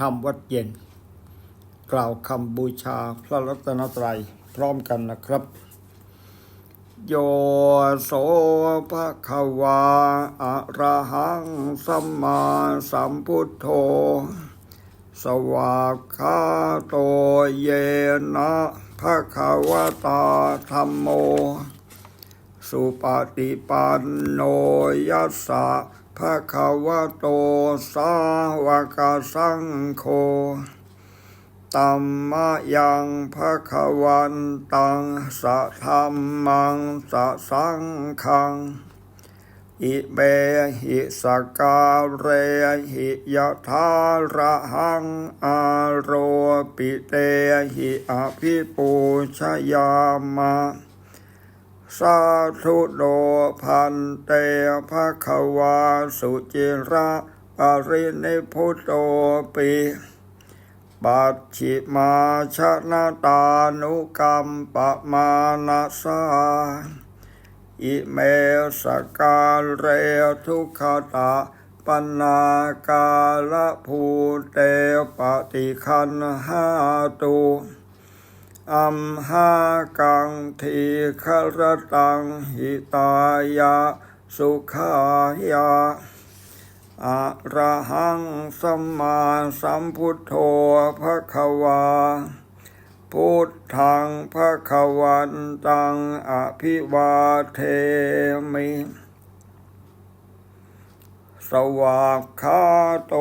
ทำวัดเย็น กล่าวคำบูชาพระรัตนตรัยพร้อมกันนะครับ โยโสภะคะวาอะระหังสัมมาสัมพุทโธ สวากขาโตเยนะภะคะวตาธรรมโม สุปฏิปันโนยัสสะ ภะคะวะโตสาวกสังโฆตัมมะยังภะคะวันตังสะธรรมังสะสังฆัง อิเบหิสกาเรหิยะทาระหังอาโรปิเตหิอภิปูชยามะ สาธุโดพันเตภะคะวาสุจิระปรินิพุตโตปิปัจฉิมาชนะตานุกรรมปะมานาสาอิเมสกาเรทุขตาปนากาลภูเตปฏิคันหาตุ อัมหากังทีครตังหิตายะสุขายะอะระหังสัมมาสัมพุทโธภะควาพุทธังภะควันตังอภิวาเทมิ สวากขาโต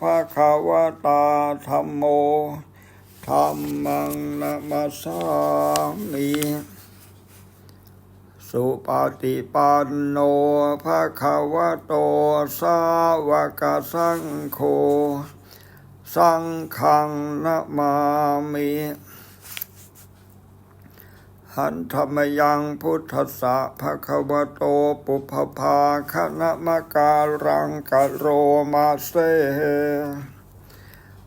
ภะคะวตาธรรมโม ธรรมังนามาสามิสุปฏิปันโนภะคะวะโต สาวกสังโฆ สังฆังนามามิหันธรรมยังพุทธะภะคะวะโต ปุพพาคณมการังกะโรมาเซ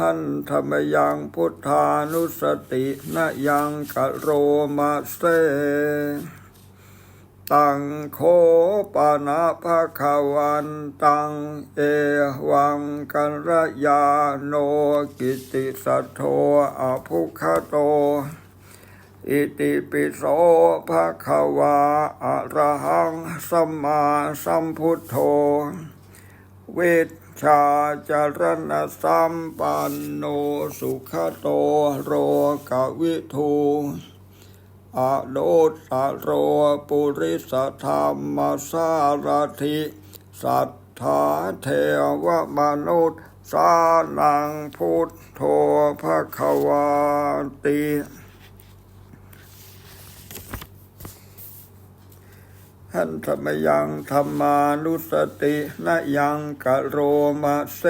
หันธรรมยังพุทธานุสตินะยังกะโรมาเสตังโคปนาภาควันตังเอวังกันระยาโนกิติสัทโธอภุคโต อิติปิโสภะควาอะระหังสัมมาสัมพุทโธเวช ชาจรณสัมปันโนสุขโตโรกวิทูอะโดตโรปุริสธรรมสารถิสัทธาเทวมนุษย์สานังพุทโธภะควาติ หันธรรมยังธรรมานุสตินะยังกะโรมาเซ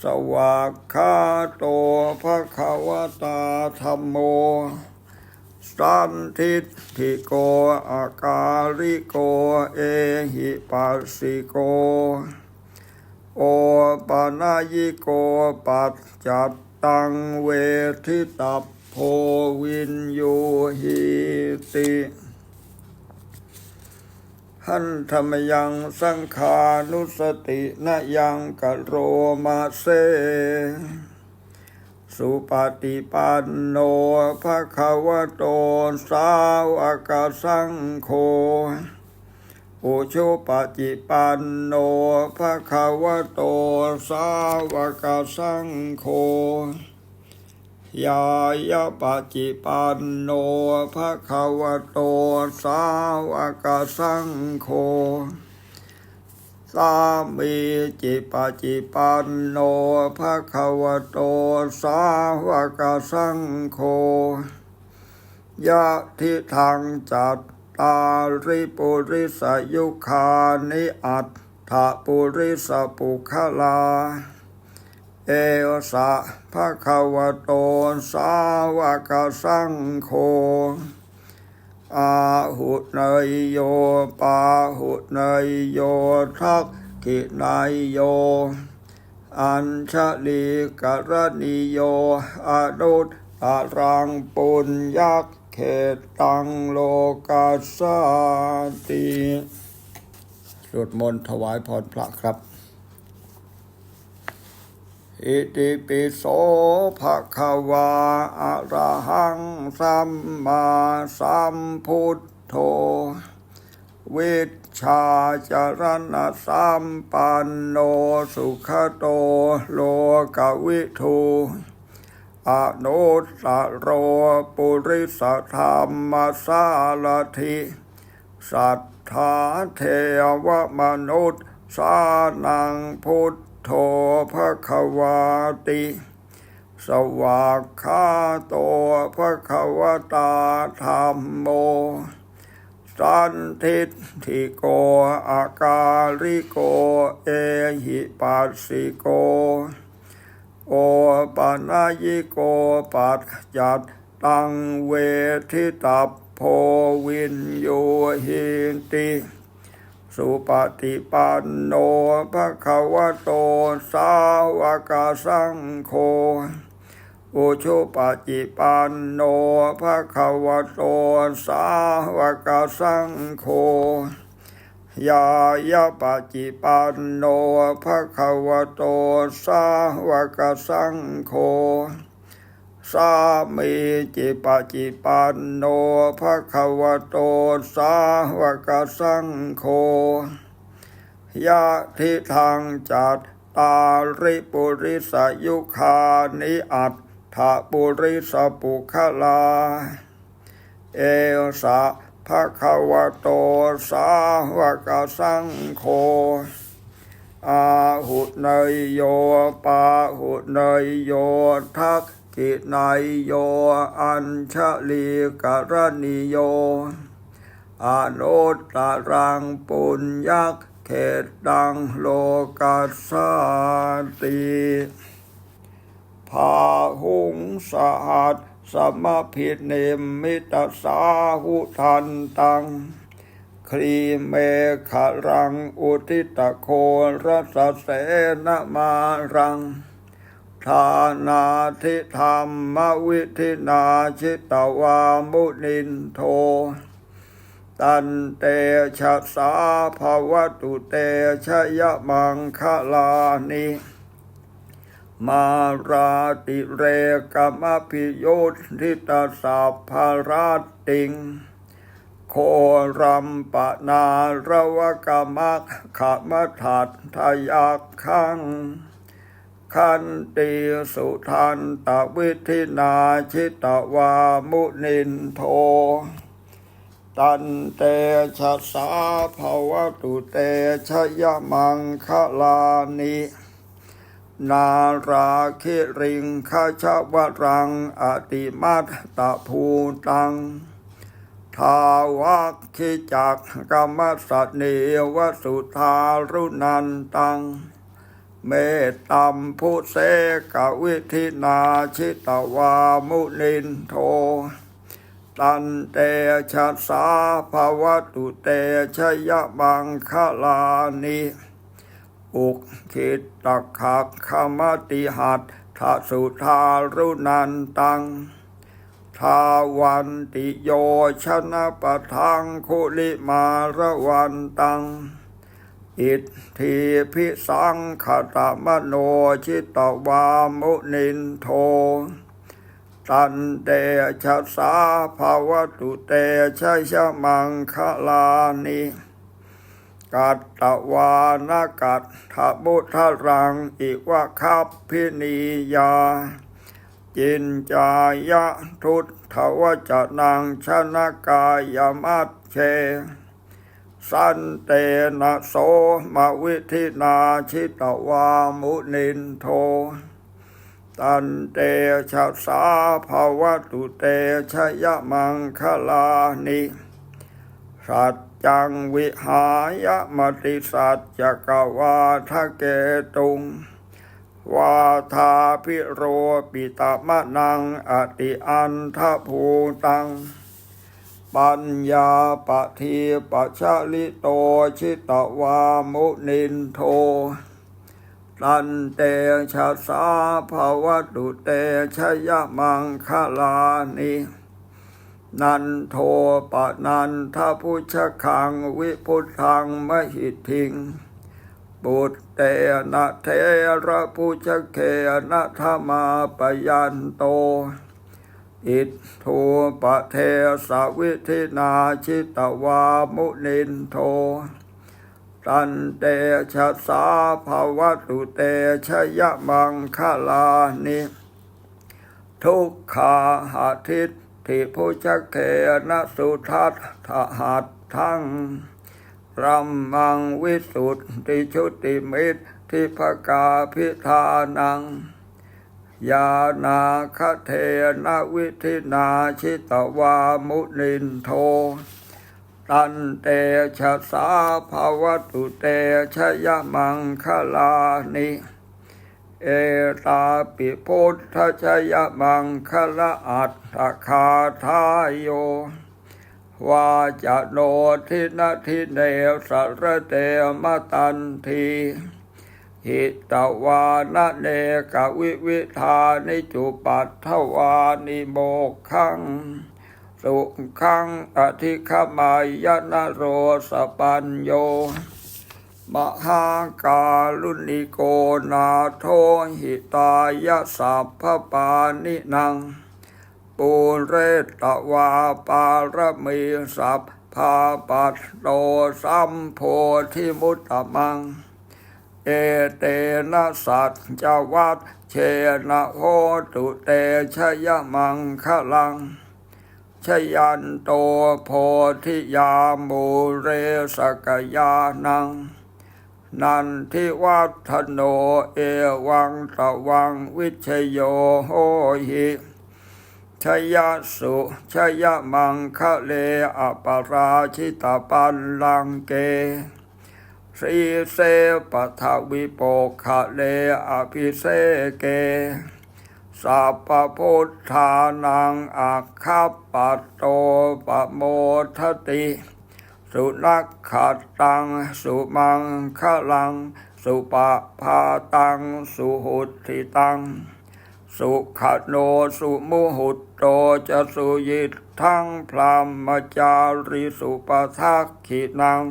สวากขาโตภะคะวะตาธรรมโม สันทิฏฐิโกอากาลิโกเอหิปัสสิโก โอปานายิโกปัจจัตตังเวทิตัพโพวินโยหิติ หันธรรมยังสังขานุสตินยังกะโรมาเซ สุปฏิปันโนภะคะวะโตสาวกสังโฆอุชุปฏิปันโนภะคะวะโตสาวกสังโฆ ยายาปจิปันโนภะคะวะโตสาวกสังโฆสามีจิปจิปันโนภะคะวะโตสาวกสังโฆยะทิทางจัตตาริปุริสยุคานิอัตถปุริสปุคลา เอวสะภะคะวะโตสาวกสังโฆอาหุเนยโยปาหุเนยโยทักขินายโย อัญชลีกรณิโยอนุตตรังปุญยักเขตังโลกัสสาติสวดมนต์ถวายพรพระครับ อิติปิโสภะคะวาอะระหังสัมมาสัมพุทโธวิชชาจารณะสัมปันโนสุขโตโลกวิทูอนุตตโรปุริสธรรมสารถิสัทธาเทวมนุษย์สานังพุท โธภควาติ สวากขาโตภควตาธรรมโม สันทิฏฐิโกอากาลิโก เอหิปัสสิโก โอปนายิโกปัจจัตตังเวทิตัพโพวินโยหิติ สุปฏิปันโนภะคะวะโตสาวกสังโฆอุชุปจิปันโนภะคะวะโตสาวกสังโฆยายาปจิปันโนภะคะวะโตสาวกสังโฆ สามีจิปจิปันโนภะคะวะโตสาวกสังโฆยะทิทางจัตตาริปุริสยุคานิอัตถะปุริสปุคลา เอสะภะคะวะโตสาวกสังโฆอาหุเนยโยปาหุเนยโยทัก ขินายโย อัญชลีกรณิโยอนุตตรังปุญยักเขตดังโลกัสสติพาหุงสหัสสมพิเนมมิตสาหุทันตัง ครีเมขรังอุทิตโครสเสนมารัง ทานาทิธรรมวิธินาชิตวามุนินโท ตันเตชะสาภาวตุเตชะยมังคลานิมาราติเรกมพิโยทิตาสัพพาราติง โครัมปนาระวกมักขมทัตทยักขัง ขันติสุทันตวิธินาชิตวามุนินโท ตันเตชะสาภาวตุเตชยมังคลานินาราคิริงขชาวรังอติมัตตะภูตัง ทาวักขิจักกรรมสเนวสุทารุนันตัง เมตตัมพุเสกวิธินาชิตวามุนินโท ตันเตชะสาภาวตุเตชยมังคลานิอุกขิตตขักขมติหัตถสุทารุนันตัง ทาวันติโยชนะปะทังคุลิมาระวันตัง อิทธิพิสังขตมโนชิตวามุนินโท ตันเตชะสาภาวตุเตชะชะมังคลานิกัตตวานกัตถบุทรังอิวะคับพินียา จินจายะทุตถวจนังชนะกายมัตเช สันเตนะโสมาวิธินาชิตวามุนินโท ตันเตชะสาภาวตุเตชยมังคลานิสัจจังวิหายมติสัจจกวาทะเกตุงวาทาพิโรปิตามะนังอติอันทภูตัง ปัญญาปะทีปัชะลิโตชิตวามุนินโทตันเตชะสาภาวตุเตชยมังคลานินันโทปะนันทพุชคังวิพุทธังมหิทิงบุตเตนะเทระพุชเคนะธมาปยันโต อิทโทปะเทสวิธินาชิตวามุนินโท ตันเตชะสาภาวตุเตชยมังคลานิทุกขาหาทิตทิพุชเคนะสุทัตถหัตทั้งรัมมังวิสุทธิชุติมิตรทิภกาพิธานัง ยานาคเทนะวิธินาชิตวามุนินโท ตันเตชะสาภาวตุเตชยมังคลานิเอตาปิพุทธชยมังคละอัตถคาทายโยวาจะโนทินทิเนสรเตมตันที หิตวานะเนกวิวิธานิจุปัตถวานิโมขังสุขังอธิขมายนโรสปัญโย มหากาลุนิโกนาโทหิตายะสัพพปานินัง ปูเรตวาปารมีสัพพาปัตโตสัมโพธิมุตตมัง เอเตนะสัจจวัตเชนะโหตุเตชยมังคลังชยันโตโพธิยามูเรสกยานัง นันทิวัฒโนเอวังตะวังวิชโยโหหิชยสุชยมังคะเลอปราชิตปันลังเก สีเสปทวิโปคะเลอภิเสเกสัพพุทธานังอัคคปัตโตปโมทติ สุนักขัดตัง สุมังคะลัง สุปะพาตัง สุหุติตัง สุขโนสุมุหุตโตจะสุยิตทั้งพรหมจาริสุปทักขินัง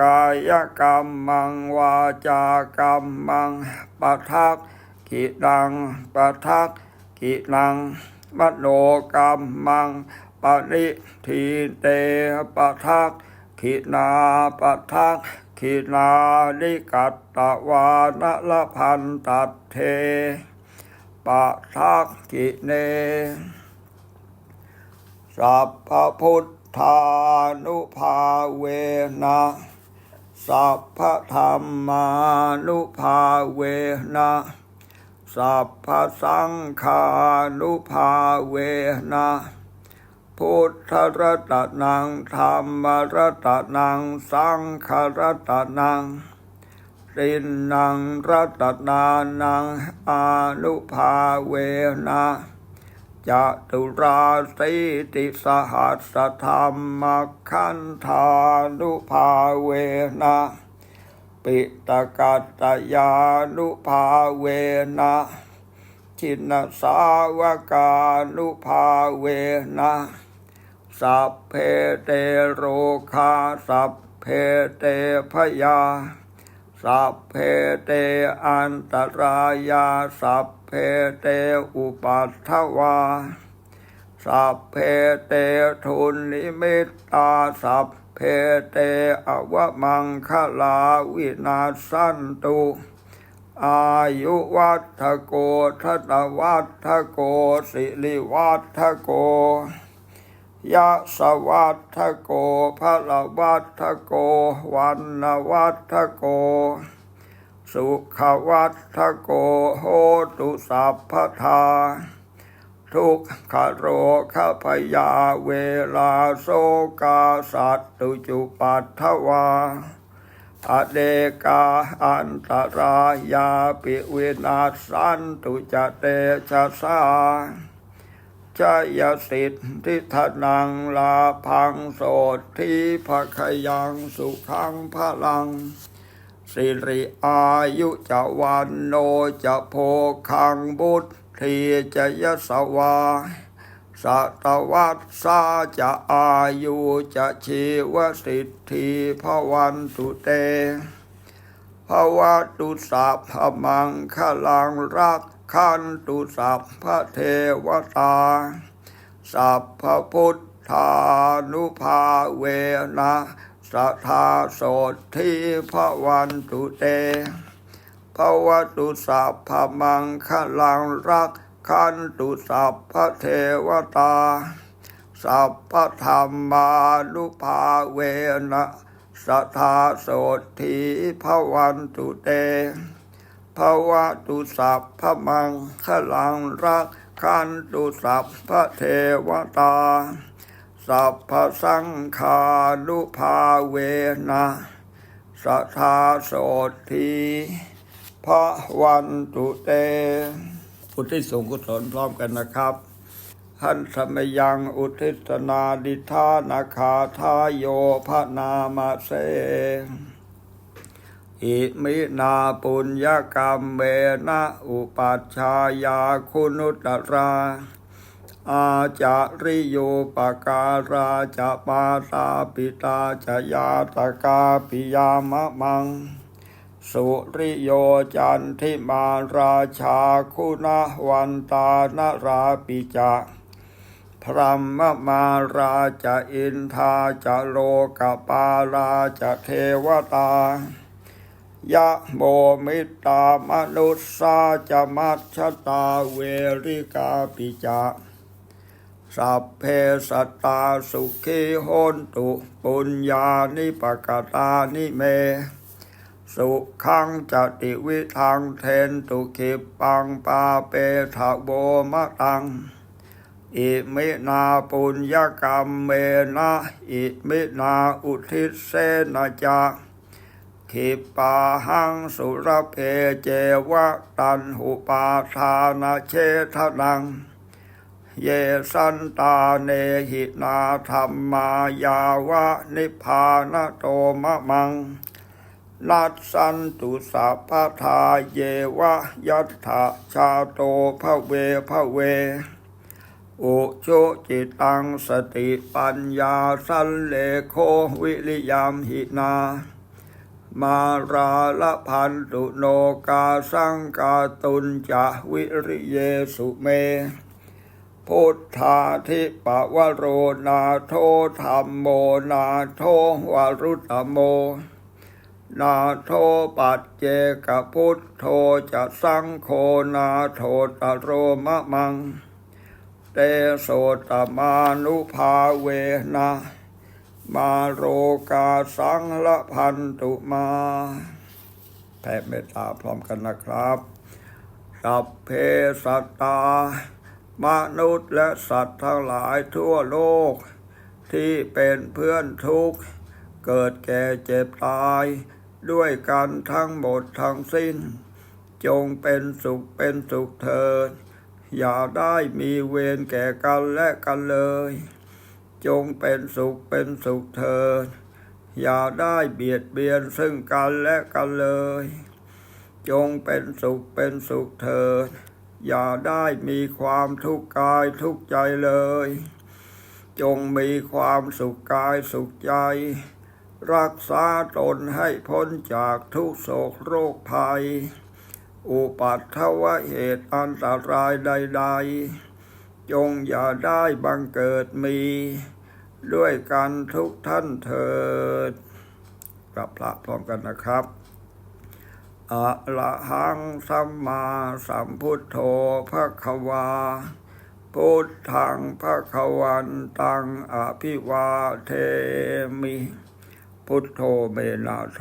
กายกรรมังวาจากรรมังปะทักขินังปะทักขินังมโนกรรมังปณิทีเตปะทักขินาปะทักขินานิกัตตวานละพันตัดเทปะทักขิเนสัพพุทธานุภาเวนะ สัพพธรรมานุภาเวนะสัพพสังฆานุภาเวนะพุทธรัตนังธรรมรัตนังสังฆรัตนังรินนังรัตนานังอานุภาเวนะ จตุราสีติสหัสธรรมคันธานุภาเวนะปิตกัตตยานุภาเวนะชินสาวกานุภาเวนะสัพเพเตโรคาสัพเพเตพยาสัพเพเตอันตรายาสัพ เพเตอุปัฏฐวา สัพเพเตทุนิมิตตาสัพเพเตอวมังคลาวินาสันตุอายุวัฏโกทตวัฏโกสิริวัฏโกยะสวัฏโกพระวัฏโกวันนวัฏโก สุขวัฏโกโหตุสัพพทา ทุกขโรคพยาเวลาโสกาสัตตุจุปัฏฐวาอเดกาอันตรายาปิวินาสันตุจเตชะสาชยสิทธิธนังลาพังโสที่ภคยังสุขังพลัง สิริอายุจะวันโนจะโพคังบุตรทีจะยสวาสัตวัตสาจะอายุจะชีวสิทธิพวันตุเตภวตุสัพพมังคลังรักขันตุสัพพะเทวตา สัพพพุทธานุภาเวนะ สัทธาโสทิพระวันตุเตภวตุสัพพมังคลังรักขันตุสัพพเทวตา สัพพธรรมานุภาเวนะสัทธาโสทิพวันตุเตภวตุสัพพมังคลังรักขันตุสัพพเทวตา สัพพสังฆานุภาเวนะสัทาโสทิพระวันตุเต อุทิศส่วนกุศลพร้อมกันนะครับท่านสมยังอุทิศนาดิธานาคาทายโยพระนามาเสอิมินาปุญญกรรมเมนะอุปัชฌายาคุณุตตรา อาจาริโยปการาจะปาตาปิตาจะยาตกาปิยามะมัง สุริโยจันทิมาราชาคุณวันตานราปิจะพรหมมาราจะอินทาจะโลกปาราจะเทวตายะโมมิตามนุสสาจะมัชตาเวริกาปิจะ สัพเพสัตตาสุขีโหนตุปุญญานิปกตานิเม สุขังจติวิทังเทนตุขิปังปาเปทะโบมะตัง อิมินาปุญญกรรมเมนะอิมินาอุทิศเสนาจาขิปาหังสุรเพเจวะตันหุปาทานาเชทนัง เยสันตาเนหินาธรรมายาวะนิพพานโตมะมังนัสสันตุสัพพทาเยวะยัตถาชาโตภเวภเว อุโชจิตังสติปัญญาสันเลโควิริยามหินา มาราละพันตุโนกาสังกาตุนจะวิริเยสุเม พุทธาธิปวโรนาโทธรรมโมนาโทวรุตโม นาโทปัจเจกพุทโธจะสังโฆนาโทตโรมะมัง เตโสตมานุภาเวนะมาโรกาสังละพันตุมาแผ่เมตตาพร้อมกันนะครับ สัพเพสัตตา มนุษย์และสัตว์ทั้งหลายทั่วโลก ที่เป็นเพื่อนทุกข์ เกิดแก่เจ็บตาย ด้วยกันทั้งหมดทั้งสิ้น จงเป็นสุขเป็นสุขเถิด อย่าได้มีเวรแก่กันและกันเลย จงเป็นสุขเป็นสุขเถิด อย่าได้เบียดเบียนซึ่งกันและกันเลย จงเป็นสุขเป็นสุขเถิด อย่าได้มีความทุกข์กายทุกข์ใจเลย จงมีความสุขกายสุขใจ รักษาตนให้พ้นจากทุกโศกโรคภัย อุปัตถวเหตุอันตรายใด ๆ จงอย่าได้บังเกิดมี ด้วยกันทุกท่านเถิดกลับพระพร้อมกันนะครับ อะระหังสัมมาสัมพุทโธภะควาพุทธังภะควันตังอภิวาเทมิ พุทโธเมนาโถ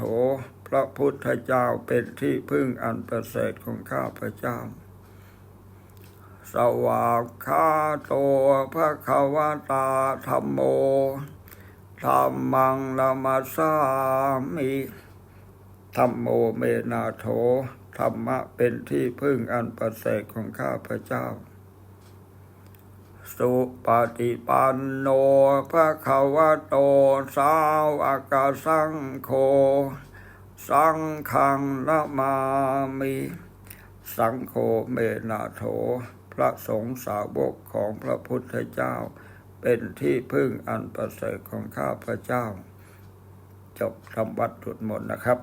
พระพุทธเจ้าเป็นที่พึ่งอันประเสริฐของข้าพเจ้า สวากขาโตภะคะวะตาธรรมโมธรรมังนามาสามิ ธรรมโมเมนาโถธรรมะเป็นที่พึ่งอันประเสริฐของข้าพเจ้า สุปฏิปันโนภะคะวะโตสาวกาสังโฆสังฆังนมามิ สังโฆเมนาโถ พระสงฆ์สาวกของพระพุทธเจ้า เป็นที่พึ่งอันประเสริฐของข้าพเจ้า จบคำวัดถุดมนนะครับ